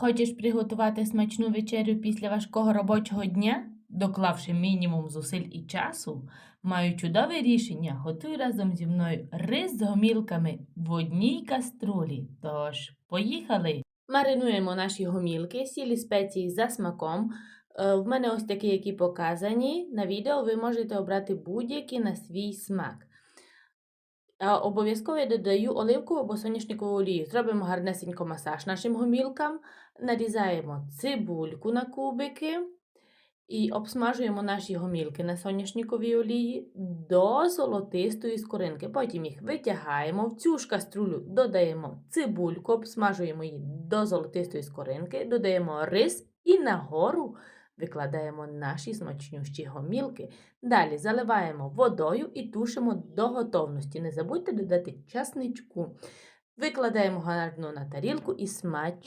Хочеш приготувати смачну вечерю після важкого робочого дня, доклавши мінімум зусиль і часу? Маю чудове рішення. Готуй разом зі мною рис з гомілками в одній каструлі. Тож, поїхали! Маринуємо наші гомілки, сілі спеції за смаком. Е, В мене ось такі, які показані. На відео ви можете обрати будь-які на свій смак. Обов'язково я додаю оливку або соняшникову олію. Зробимо гарнесенько масаж нашим гомілкам. Нарізаємо цибульку на кубики і обсмажуємо наші гомілки на соняшниковій олії до золотистої скоринки. Потім їх витягаємо, в цю ж каструлю додаємо цибульку, обсмажуємо її до золотистої скоринки, додаємо рис і нагору викладаємо наші смачнющі гомілки. Далі заливаємо водою і тушимо до готовності. Не забудьте додати часничку. Викладаємо гарно на тарілку і смач.